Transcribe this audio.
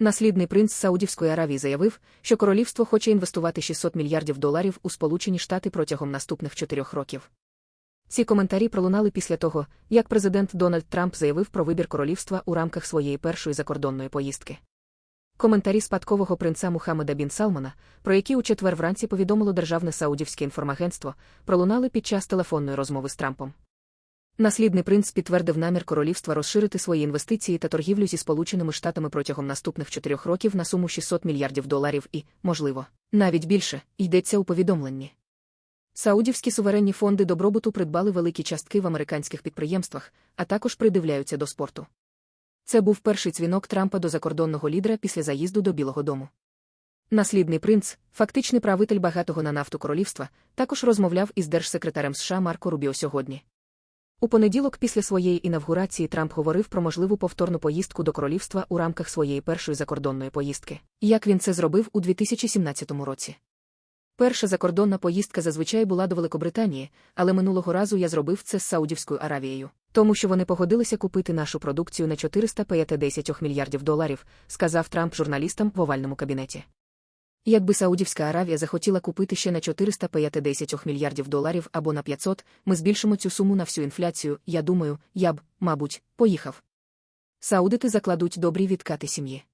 Наслідний принц Саудівської Аравії заявив, що королівство хоче інвестувати 600 мільярдів доларів у Сполучені Штати протягом наступних чотирьох років. Ці коментарі пролунали після того, як президент Дональд Трамп заявив про вибір королівства у рамках своєї першої закордонної поїздки. Коментарі спадкового принца Мухаммеда Бін Салмана, про які у четвер вранці повідомило Державне Саудівське інформагентство, пролунали під час телефонної розмови з Трампом. Наслідний принц підтвердив намір королівства розширити свої інвестиції та торгівлю зі Сполученими Штатами протягом наступних чотирьох років на суму 600 мільярдів доларів і, можливо, навіть більше, йдеться у повідомленні. Саудівські суверенні фонди добробуту придбали великі частки в американських підприємствах, а також придивляються до спорту. Це був перший дзвінок Трампа до закордонного лідера після заїзду до Білого Дому. Наслідний принц, фактичний правитель багатого на нафту королівства, також розмовляв із держсекретарем США Марко Рубіо сьогодні. У понеділок, після своєї інавгурації, Трамп говорив про можливу повторну поїздку до королівства у рамках своєї першої закордонної поїздки, як він це зробив у 2017 році. Перша закордонна поїздка зазвичай була до Великобританії, але минулого разу я зробив це з Саудівською Аравією, тому що вони погодилися купити нашу продукцію на 450 мільярдів доларів, сказав Трамп журналістам в овальному кабінеті. Якби Саудівська Аравія захотіла купити ще на 450 мільярдів доларів або на 500, ми збільшимо цю суму на всю інфляцію, я думаю, я б, мабуть, поїхав. Саудити закладуть добрі відкати сім'ї.